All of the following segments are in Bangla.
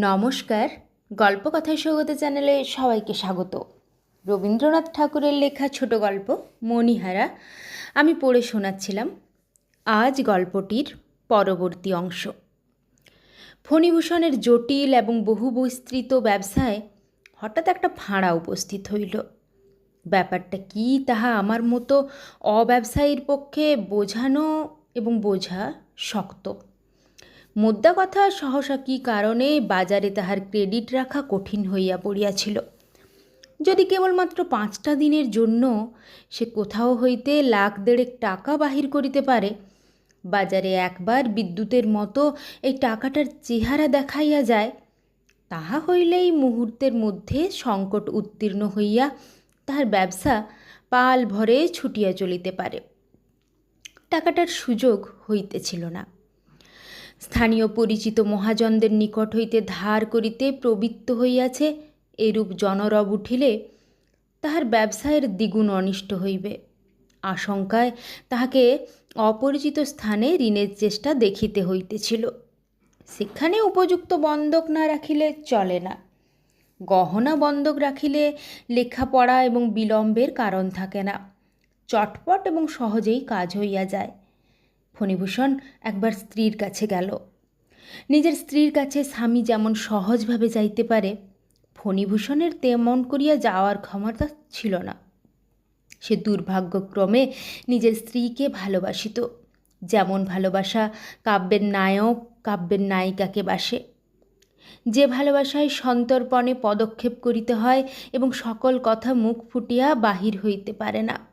নমস্কার গল্পকথায় স্বাগত চ্যানেলে সবাইকে স্বাগত। রবীন্দ্রনাথ ঠাকুরের লেখা ছোট গল্প, মণিহারা, আমি পড়ে শোনাচ্ছিলাম আজ গল্পটির পরবর্তী অংশ। ফণিভূষণের জটিল এবং বহু বিস্তৃত ব্যবসায় হঠাৎ একটা ফাঁড়া উপস্থিত হইল। ব্যাপারটা কি তাহা আমার মতো অব্যবসায়ীর পক্ষে বোঝানো এবং বোঝা শক্ত। মোদ্দা কথা সহসা কী কারণে বাজারে তাহার ক্রেডিট রাখা কঠিন হইয়া পড়িয়াছিল? যদি কেবলমাত্র পাঁচটা দিনের জন্য সে কোথাও হইতে লাখ দেড়েক টাকা বাহির করিতে পারে, বাজারে একবার বিদ্যুতের মতো এই টাকাটার চেহারা দেখাইয়া যায়, তাহা হইলেই মুহূর্তের মধ্যে সংকট উত্তীর্ণ হইয়া তাহার ব্যবসা পাল ভরে ছুটিয়া চলিতে পারে। টাকাটার সুযোগ হইতেছিল না। স্থানীয় পরিচিত মহাজনদের নিকট হইতে ধার করিতে প্রবৃত্ত হইয়াছে, এরূপ জনরব উঠিলে তাহার ব্যবসায়ের দ্বিগুণ অনিষ্ট হইবে। আশঙ্কায় তাহাকে অপরিচিত স্থানে ঋণের চেষ্টা দেখিতে হইতেছিল। সেখানে উপযুক্ত বন্ধক না রাখিলে চলে না। গহনা বন্ধক রাখিলে লেখাপড়া এবং বিলম্বের কারণ থাকে না। চটপট এবং সহজেই কাজ হইয়া যায়। ফণিভূষণ একবার স্ত্রীর কাছে গেল। নিজের স্ত্রীর কাছে স্বামী যেমন সহজভাবে যাইতে পারে, ফণিভূষণের তেমন করিয়া যাওয়ার ক্ষমতা ছিল না। সে দুর্ভাগ্যক্রমে নিজের স্ত্রীকে ভালোবাসিত। যেমন ভালোবাসা কাব্যের নায়ক, কাব্যের নায়িকাকে বাসে। যে ভালোবাসায় সন্তর্পণে পদক্ষেপ করিতে হয় এবং সকল কথা মুখ ফুটিয়া বাহির হইতে পারে না।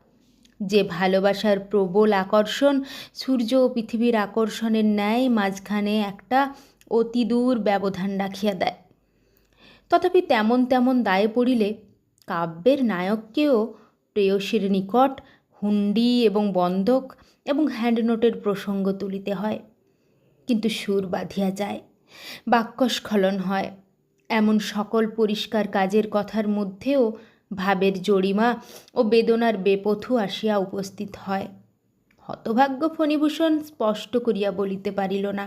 যে ভালোবাসার প্রবল আকর্ষণ সূর্য ও পৃথিবীর আকর্ষণের ন্যায় মাঝখানে একটা অতি দূর ব্যবধান রাখিয়া দেয়। তথাপি তেমন তেমন দায়ে পড়িলে কাব্যের নায়ককেও প্রেয়সীর নিকট হুন্ডি এবং বন্ধক এবং হ্যান্ডনোটের প্রসঙ্গ তুলিতে হয়। কিন্তু সুর বাঁধিয়া যায়, বাক্যস্খলন হয়। এমন সকল পরিষ্কার কাজের কথার মধ্যেও ভাবের জরিমা ও বেদনার বেপথু আসিয়া উপস্থিত হয়। হতভাগ্য ফণিভূষণ স্পষ্ট করিয়া বলিতে পারিল না,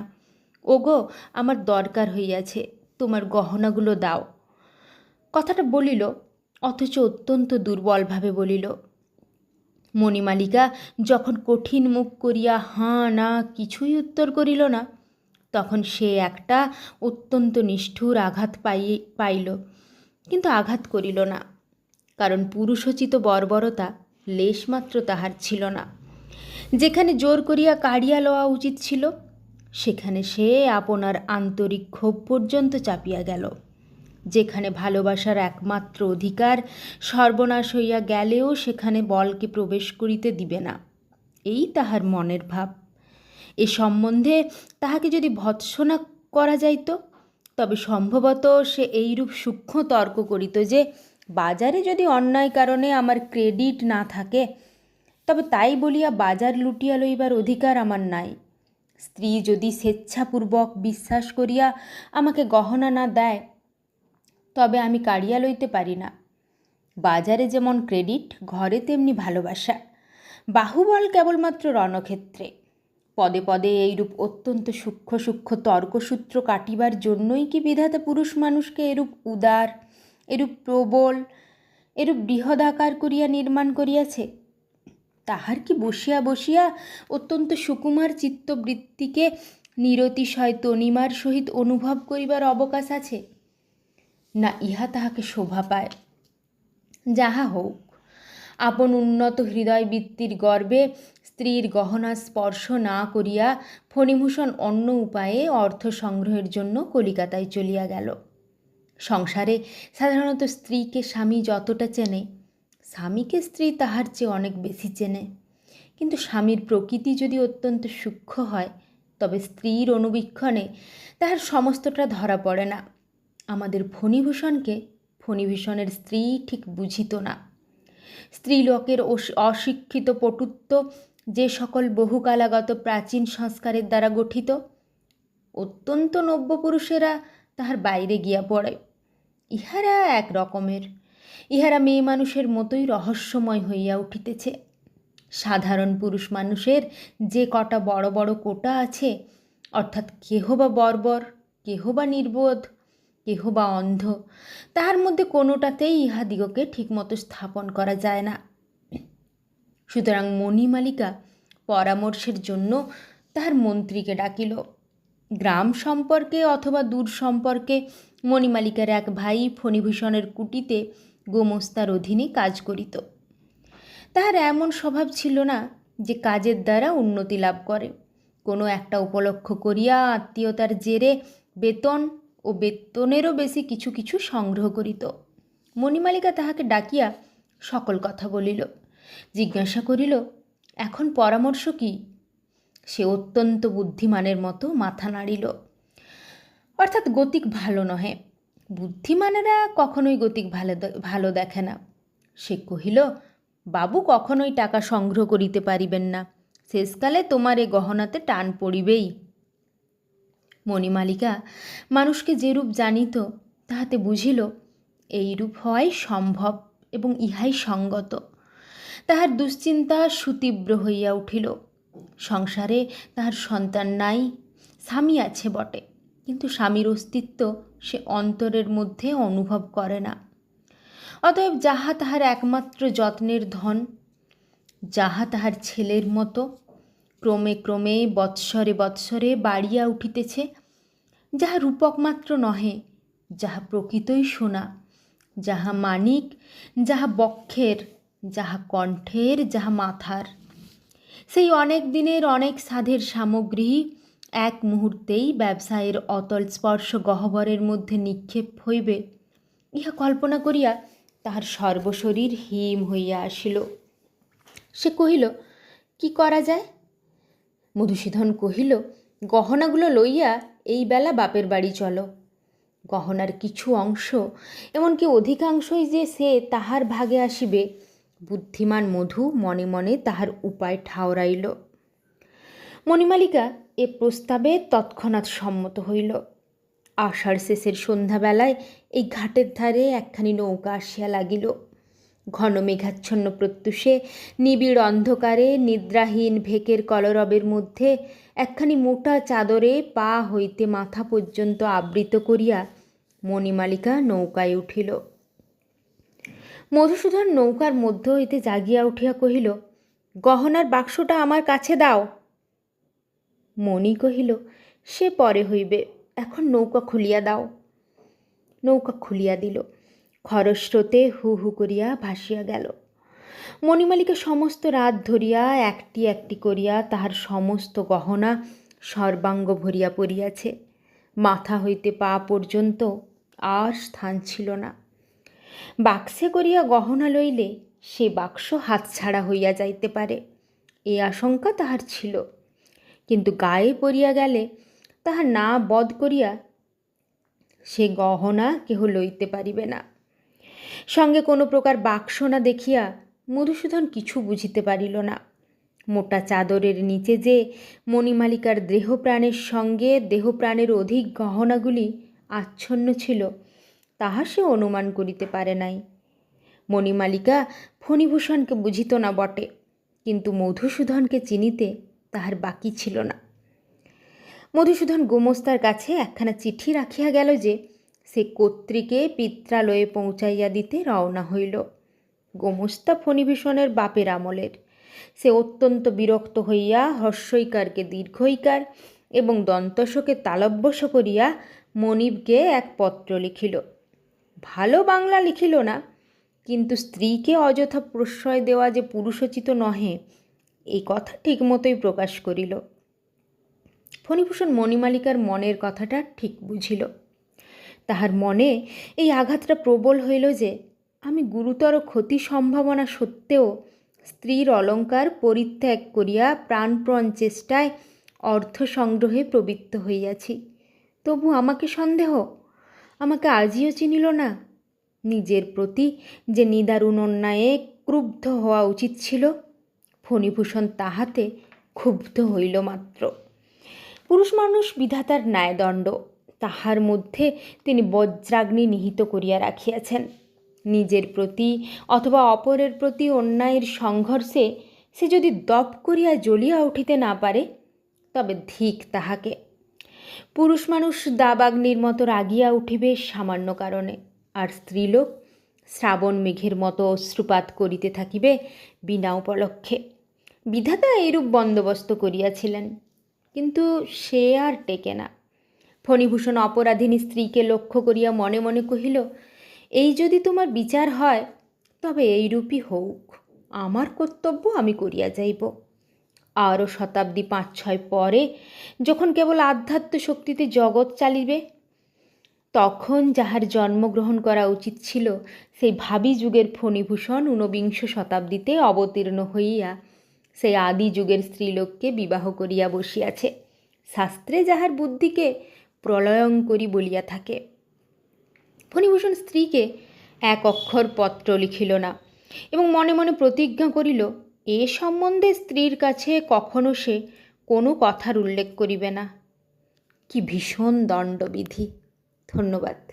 ওগো, আমার দরকার হইয়াছে, তোমার গহনাগুলো দাও। কথাটা বলিল, অথচ অত্যন্ত দুর্বলভাবে বলিল, মণিমালিকা, যখন কঠিন মুখ করিয়া হাঁ না কিছুই উত্তর করিল না, তখন সে একটা অত্যন্ত নিষ্ঠুর আঘাত পাই পাইল, কিন্তু আঘাত করিল না। কারণ পুরুষোচিত বর্বরতা লেশমাত্র তাহার ছিল না। যেখানে জোর করিয়া কাড়িয়া লওয়া উচিত ছিল, সেখানে সে আপনার আন্তরিক ক্ষোভ পর্যন্ত চাপিয়া গেল, যেখানে ভালোবাসার একমাত্র অধিকার সর্বনাশ হইয়া গেলেও সেখানে বলকে প্রবেশ করিতে দিবে না। এই তাহার মনের ভাব। এ সম্বন্ধে তাহাকে যদি ভৎসনা করা যাইত, তবে সম্ভবত সে এইরূপ সূক্ষ্ম তর্ক করিত যে বাজারে যদি অন্যায় কারণে আমার ক্রেডিট না থাকে, তবে তাই বলিয়া বাজার লুটিয়া লইবার অধিকার আমার নাই। স্ত্রী যদি স্বেচ্ছাপূর্বক বিশ্বাস করিয়া আমাকে গহনা না দেয়, তবে আমি কাড়িয়া লইতে পারি না। বাজারে যেমন ক্রেডিট, ঘরে তেমনি ভালোবাসা। বাহুবল কেবলমাত্র রণক্ষেত্রে। পদে পদে এইরূপ অত্যন্ত সূক্ষ্ম সূক্ষ্ম তর্কসূত্র কাটিবার জন্যই কি বিধাতা পুরুষ মানুষকে এরূপ উদার এরূপ প্রবল, এরূপ বৃহদাকার করিয়া নির্মাণ করিয়াছে, তাহার কি বসিয়া বসিয়া অত্যন্ত সুকুমার চিত্তবৃত্তিকে নিরতিশয় তনিমার সহিত অনুভব করিবার অবকাশ আছে? না, ইহা তাহাকে শোভা পায়। যাহা হোক, আপন উন্নত হৃদয় বৃত্তির গর্বে স্ত্রীর গহনা স্পর্শ না করিয়া ফণিভূষণ অন্য উপায়ে অর্থ সংগ্রহের জন্য কলিকাতায় চলিয়া গেল। সংসারে সাধারণত স্ত্রীকে স্বামী যতটা চেনে, স্বামীকে স্ত্রী তাহার চেয়ে অনেক বেশি চেনে। কিন্তু স্বামীর প্রকৃতি যদি অত্যন্ত সূক্ষ্ম হয়, তবে স্ত্রীর অনুবীক্ষণে তাহার সমস্তটা ধরা পড়ে না। আমাদের ফণিভূষণকে ফণিভূষণের স্ত্রী ঠিক বুঝিত না। স্ত্রীলোকের অশিক্ষিত পটুত্ব যে সকল বহুকালাগত প্রাচীন সংস্কারের দ্বারা গঠিত, অত্যন্ত নব্য পুরুষেরা তাহার বাইরে গিয়া পড়ে। ইহারা এক রকমের। ইহারা মেয়ে মানুষের মতোই রহস্যময় হইয়া উঠিতেছে। সাধারণ পুরুষ মানুষের যে কটা বড় বড় কোটা আছে, অর্থাৎ কেহ বা বর্বর কেহ বা নির্বোধ কেহ বা অন্ধ, তাহার মধ্যে কোনোটাতেই ইহাদিগকে ঠিকমতো স্থাপন করা যায় না। সুতরাং মণিমালিকা পরামর্শের জন্য তাহার মন্ত্রীকে ডাকিল। গ্রাম সম্পর্কে অথবা দূর সম্পর্কে মণিমালিকার এক ভাই ফণিভূষণের কুটিতে গোমস্তার অধীনে কাজ করিত। তাহার এমন স্বভাব ছিল না যে কাজের দ্বারা উন্নতি লাভ করে। কোনো একটা উপলক্ষ করিয়া আত্মীয়তার জেরে বেতন ও বেতনেরও বেশি কিছু কিছু সংগ্রহ করিত। মণিমালিকা তাহাকে ডাকিয়া সকল কথা বলিল। জিজ্ঞাসা করিল, এখন পরামর্শ কি? সে অত্যন্ত বুদ্ধিমানের মতো মাথা নাড়িল। অর্থাৎ গতিক ভালো নহে। বুদ্ধিমানেরা কখনোই গতিক ভালো ভালো দেখে না। সে কহিল, বাবু, কখনোই টাকা সংগ্রহ করিতে পারিবেন না। শেষকালে তোমার এ গহনাতে টান পড়িবেই। মণিমালিকা মানুষকে যেরূপ জানিত, তাহাতে বুঝিল, এইরূপ হওয়াই সম্ভব এবং ইহাই সঙ্গত। তাহার দুশ্চিন্তা সুতীব্র হইয়া উঠিল। সংসারে তাহার সন্তান নাই, স্বামী আছে বটে। কিন্তু স্বামীর অস্তিত্ব সে অন্তরের মধ্যে অনুভব করে না। অতএব যাহা তাহার একমাত্র যত্নের ধন, যাহা তাহার ছেলের মতো, ক্রমে ক্রমে, বৎসরে বৎসরে বাড়িয়া উঠিতেছে, যাহা রূপক মাত্র নহে, যাহা প্রকৃতই সোনা, যাহা মানিক, যাহা বক্ষের, যাহা কণ্ঠের, যাহা মাথার। সেই অনেক দিনের অনেক সাধের সামগ্রী এক মুহূর্তেই ব্যবসায়ের অতল স্পর্শ গহ্বরের মধ্যে নিক্ষেপ হইবে। ইহা কল্পনা করিয়া তাহার সর্বশরীর হিম হইয়া আসিল। সে কহিল, কি করা যায়? মধুসূদন কহিল, গহনাগুলো লইয়া এই বেলা বাপের বাড়ি চলো। গহনার কিছু অংশ, এমনকি অধিকাংশই যে সে তাহার ভাগে আসিবে, বুদ্ধিমান মধু মনে মনে তাহার উপায় ঠাওরাইল। মণিমালিকা এ প্রস্তাবে তৎক্ষণাৎ সম্মত হইল। আষাঢ় শেষের সন্ধ্যাবেলায় এই ঘাটের ধারে একখানি নৌকা আসিয়া লাগিল। ঘন মেঘাচ্ছন্ন প্রত্যুষে, নিবিড় অন্ধকারে, নিদ্রাহীন ভেকের কলরবের মধ্যে একখানি মোটা চাদরে পা হইতে মাথা পর্যন্ত আবৃত করিয়া মণিমালিকা নৌকায় উঠিল। মধুসূদন নৌকার মধ্য হইতে জাগিয়া উঠিয়া কহিল, গহনার বাক্সটা আমার কাছে দাও। মণি কহিল, সে পরে হইবে, এখন নৌকা খুলিয়া দাও। নৌকা খুলিয়া দিল। খরস্রোতে হু হু করিয়া ভাসিয়া গেল। মণিমালিকা সমস্ত রাত ধরিয়া একটি একটি করিয়া তাহার সমস্ত গহনা সর্বাঙ্গ ভরিয়া পড়িয়াছে। মাথা হইতে পা পর্যন্ত আর স্থান ছিল না। বাক্সে করিয়া গহনা লইলে সে বাক্স হাতছাড়া হইয়া যাইতে পারে, এ আশঙ্কা তাহার ছিল। কিন্তু গায়ে পড়িয়া গেলে তাহা না বধ করিয়া সে গহনা কেহ লইতে পারিবে না। সঙ্গে কোনো প্রকার বাক্স না দেখিয়া মধুসূদন কিছু বুঝিতে পারিল না। মোটা চাদরের নিচে যে মণিমালিকার দেহপ্রাণের সঙ্গে দেহপ্রাণের অধিক গহনাগুলি আচ্ছন্ন ছিল, তাহা সে অনুমান করিতে পারে নাই। মণিমালিকা ফণিভূষণকে বুঝিত না বটে, কিন্তু মধুসূদনকে চিনিতে তাহার বাকি ছিল না। মধুসূদন গোমস্তার কাছে একখানা চিঠি রাখিয়া গেল যে, সে কর্তৃকে পিত্রালয়ে পৌঁছাইয়া দিতে রওনা হইল। গোমস্তা ফণিভূষণের বাপের আমলের। সে অত্যন্ত বিরক্ত হইয়া হর্ষইকারকে দীর্ঘইকার এবং দন্তস্বকে তালব্যস করিয়া মনিবকে এক পত্র লিখিল। ভালো বাংলা লিখিল না, কিন্তু স্ত্রীকে অযথা প্রশ্রয় দেওয়া যে পুরুষোচিত নহে এই কথা ঠিকমতোই প্রকাশ করিল। ফণিভূষণ মণিমালিকার মনের কথাটা ঠিক বুঝিল। তাহার মনে এই আঘাতটা প্রবল হইল যে, আমি গুরুতর ক্ষতি সম্ভাবনা সত্ত্বেও স্ত্রীর অলঙ্কার পরিত্যাগ করিয়া প্রাণপ্রণ চেষ্টায় অর্থ সংগ্রহে প্রবৃত্ত হইয়াছি। তবু আমাকে সন্দেহ, আমাকে আজিও চিনিল না। নিজের প্রতি যে নিদারুণ অন্যায়ে ক্রুব্ধ হওয়া উচিত ছিল ফণিভূষণ তাহাতে ক্ষুব্ধ হইল মাত্র। পুরুষ মানুষ বিধাতার ন্যায়দণ্ড, তাহার মধ্যে তিনি বজ্রাগ্নি নিহিত করিয়া রাখিয়াছেন। নিজের প্রতি অথবা অপরের প্রতি অন্যায়ের সংঘর্ষে সে যদি দপ করিয়া জ্বলিয়া উঠিতে না পারে, তবে ধিক তাহাকে। পুরুষ মানুষ দাবাগ্নির মতো রাগিয়া উঠিবে সামান্য কারণে, আর স্ত্রীলোক শ্রাবণ মেঘের মতো অশ্রুপাত করিতে থাকিবে বিনা উপলক্ষে। বিধাতা এইরূপ বন্দোবস্ত করিয়াছিলেন, কিন্তু সে আর টেকে না। ফণিভূষণ অপরাধিনী স্ত্রীকে লক্ষ্য করিয়া মনে মনে কহিল, এই যদি তোমার বিচার হয়, তবে এইরূপই হোক আমার কর্তব্য আমি করিয়া যাইব। আরও শতাব্দী পাঁচ ছয় পরে যখন কেবল আধ্যাত্ম শক্তিতে জগৎ চালিবে, তখন যাহার জন্মগ্রহণ করা উচিত ছিল, সেই ভাবি যুগের ফণিভূষণ ঊনবিংশ শতাব্দীতে অবতীর্ণ হইয়া সেই আদি যুগের স্ত্রীলোককে বিবাহ করিয়া বসিয়াছে। শাস্ত্রে যাহার বুদ্ধিকে প্রলয়ঙ্করী বলিয়া থাকে। ফণিভূষণ স্ত্রীকে এক অক্ষর পত্র লিখিল না এবং মনে মনে প্রতিজ্ঞা করিল, এ সম্বন্ধে স্ত্রীর কাছে কখনো সে কোনো কথার উল্লেখ করিবে না। কি ভীষণ দণ্ডবিধি। ধন্যবাদ।